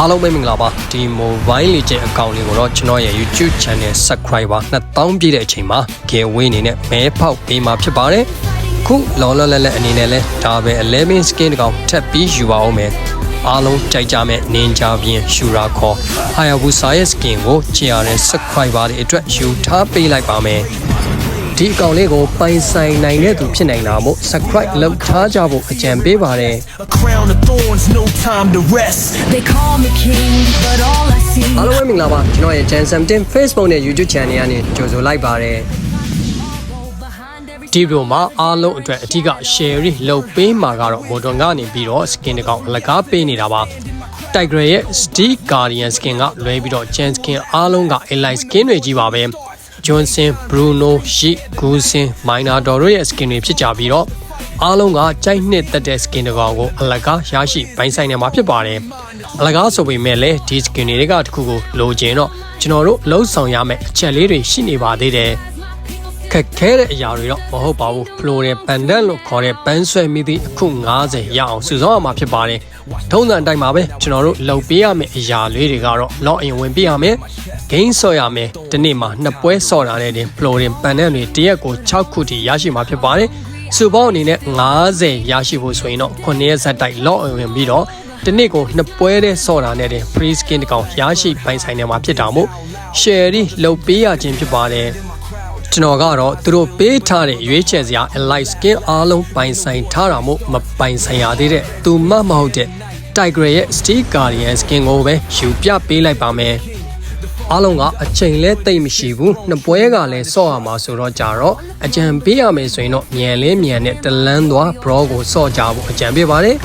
အားလုံးပဲမင်္ဂလာပါဒီ mobile legend account လေးကိုတော့ကျွန်တော်ရဲ့ YouTube channel subscriber 2000ပြည့်တဲ့အချိန်မှာ giveaway အနေနဲ့မဲဖောက်ပေးမှာဖြစ်ပါတယ်ခုလောလောလတ်လတ်အနေနဲ့လဲဒါပဲ11 skin တကောင်ထပ်ပြီးယူပါအောင်မယ်အားလုံးကြိုက်ကြမဲ့ ninja ပြင်ရှူရာခေါ် Hayabusa ရဲ့ skin ကိုချင်ရတဲ့ subscriber တွေအတွက်ယူထားပေးလိုက်ပါမယ် ဒီအကောင့်လေးကိုပိုင်ဆိုင်နိုင်တဲ့သူဖြစ်နိုင်တာမို့ subscribe လုပ်ထားကြဖို့အကြံပေးပါတယ် A crown of thorns, no time to rest. They call me king, but all I see အားလုံးပဲမင်္ဂလာပါကျွန်တော်ရဲ့ Gen 17 Facebook နဲ့ YouTube Channel ကနေကြိုဆိုလိုက်ပါတယ် behind every ဒီဗီဒီယိုမှာအားလုံးအတွက်အထူးက share လုပ်ပေးမှာကတော့ model ကနေပြီးတော့ skin တစ်ကောင်အလကားပေးနေတာပါ Tiger ရဲ့ Steel Guardian skin ကလွဲပြီးတော့ Gen skin အားလုံးက Elite skin တွေကြီးပါပဲ Johnson Bruno Shi Gusin Minor တို့ရဲ့ skin တွေဖြစ်ကြပြီးတော့အားလုံးကကြိုက်နှစ်သက်တဲ့ skin တစ်ကောင်ကိုအလကားရရှိပိုင်းဆိုင်နေမှာဖြစ်ပါတယ်အလကားဆိုပေမဲ့လည်းဒီ skin တွေကတစ်ခုကိုလိုချင်တော့ကျွန်တော်တို့လှုပ်ဆောင်ရမယ့်အချက်လေးတွေရှိနေပါသေးတယ်ခက်ခဲတဲ့အရာတွေတော့မဟုတ်ပါဘူးဖလိုတဲ့ပန်ဒန်လို့ခေါ်တဲ့ပန်းဆွဲမိသည့်အခု90ရအောင်စုဆောင်းရမှာဖြစ်ပါတယ် ထုံးစံအတိုင်းပါပဲကျွန်တော်တို့လှုပ်ပေးရမယ့်အရာလေးတွေကတော့ log in ဝင်ပေးရမယ် gain ဆော့ရမယ်ဒီနေ့မှာနှစ်ပွဲဆော့တာနဲ့တင်ဖလိုတဲ့ပန်ဒန်တွေတရက်ကို6ခုထိရရှိမှာဖြစ်ပါတယ်စုပေါင်းအနေနဲ့90ရရှိဖို့ဆိုရင်တော့9ရက်ဆက်တိုက် log in ဝင်ပြီးတော့ဒီနေ့ကိုနှစ်ပွဲတဲ့ဆော့တာနဲ့တင် free skin တစ်ကောင်ရရှိပိုင်ဆိုင်နေမှာဖြစ်တာမို့ share လှုပ်ပေးရခြင်းဖြစ်ပါတယ် ကျွန်တော်ကတော့သူတို့ပေးထားတဲ့ရွေးချယ်စရာ Elite Skin အားလုံးပိုင်ဆိုင်ထားတာမို့မပိုင်ဆိုင်ရသေးတဲ့သူမမဟုတ်တဲ့ Tiger ရဲ့ Steel Guardian Skin ကိုပဲယူပြပေးလိုက်ပါမယ်အားလုံးကအချိန်လဲတိတ်မရှိဘူးနှစ်ပွဲကလည်းဆော့ရမှာဆိုတော့ကြတော့အကြံပေးရမယ်ဆိုရင်တော့မြန်လေးမြန်နဲ့တလန်းသွား Bro ကိုဆော့ကြဖို့အကြံပေးပါတယ်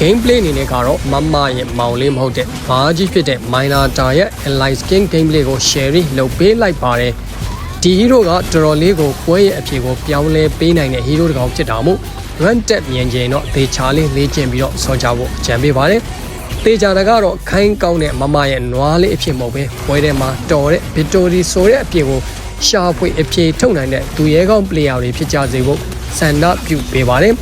gameplay အနေနဲ့ကတော့မမရဲ့မောင်လေးမဟုတ်တဲ့ဘာကြီးဖြစ်တဲ့ Minotaur ရဲ့ Elite Skin gameplay ကို share လုပ်ပေးလိုက်ပါတယ် ဒီ hero ကတော်တော်လေးကိုပွဲရဲ့အဖြစ်ကိုပြောင်းလဲပေးနိုင်တဲ့ hero တစ်ကောင်ဖြစ်တာမို့ run tap မြင်ချိန်တော့ဒေချာလေးလေ့ကျင့်ပြီးတော့ဆော့ကြဖို့အကြံပေးပါတယ်တေချာတာကတော့ခိုင်းကောင်းတဲ့မမရဲ့နွားလေးအဖြစ်မဟုတ်ပဲပွဲထဲမှာတော်တဲ့ victory ဆိုတဲ့အဖြစ်ကိုရှာဖွေအဖြေထုတ်နိုင်တဲ့သူရဲကောင်း player တွေဖြစ်ကြစေဖို့ဆန္ဒပြုပေးပါတယ်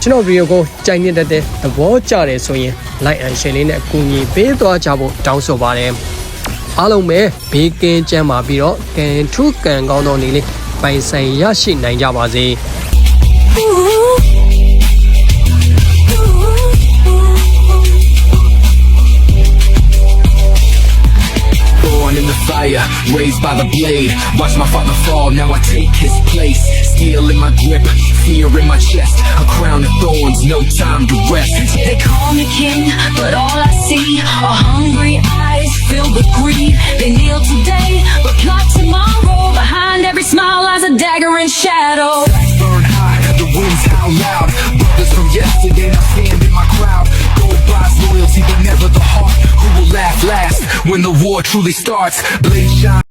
ကျွန်တော်ဗီဒီယိုကိုကြိုက်နေတဲ့တဲ့သဘောကျတယ်ဆိုရင် like and share လေးနဲ့အကူအညီပေးသွားကြဖို့တောင်းဆိုပါတယ် အားလုံးပဲဘေးကင်းကျန်းမာပြီးတော့ကန်ထုကန်ကောင်းသောနေလေးပိုင်ဆိုင်ရရှိနိုင်ကြပါစေ Born in the fire, raised by the blade. Watch my father fall, now I take his place. Steel in my grip, fear in my chest. A crown of thorns, no time to rest. They call me king, but all I see are hungry dagger. Burn high, the winds loud. Brothers from yesterday stand in my crowd. Gold buys loyalty, but never the heart. Who will laugh last when the war truly starts? Blade shine.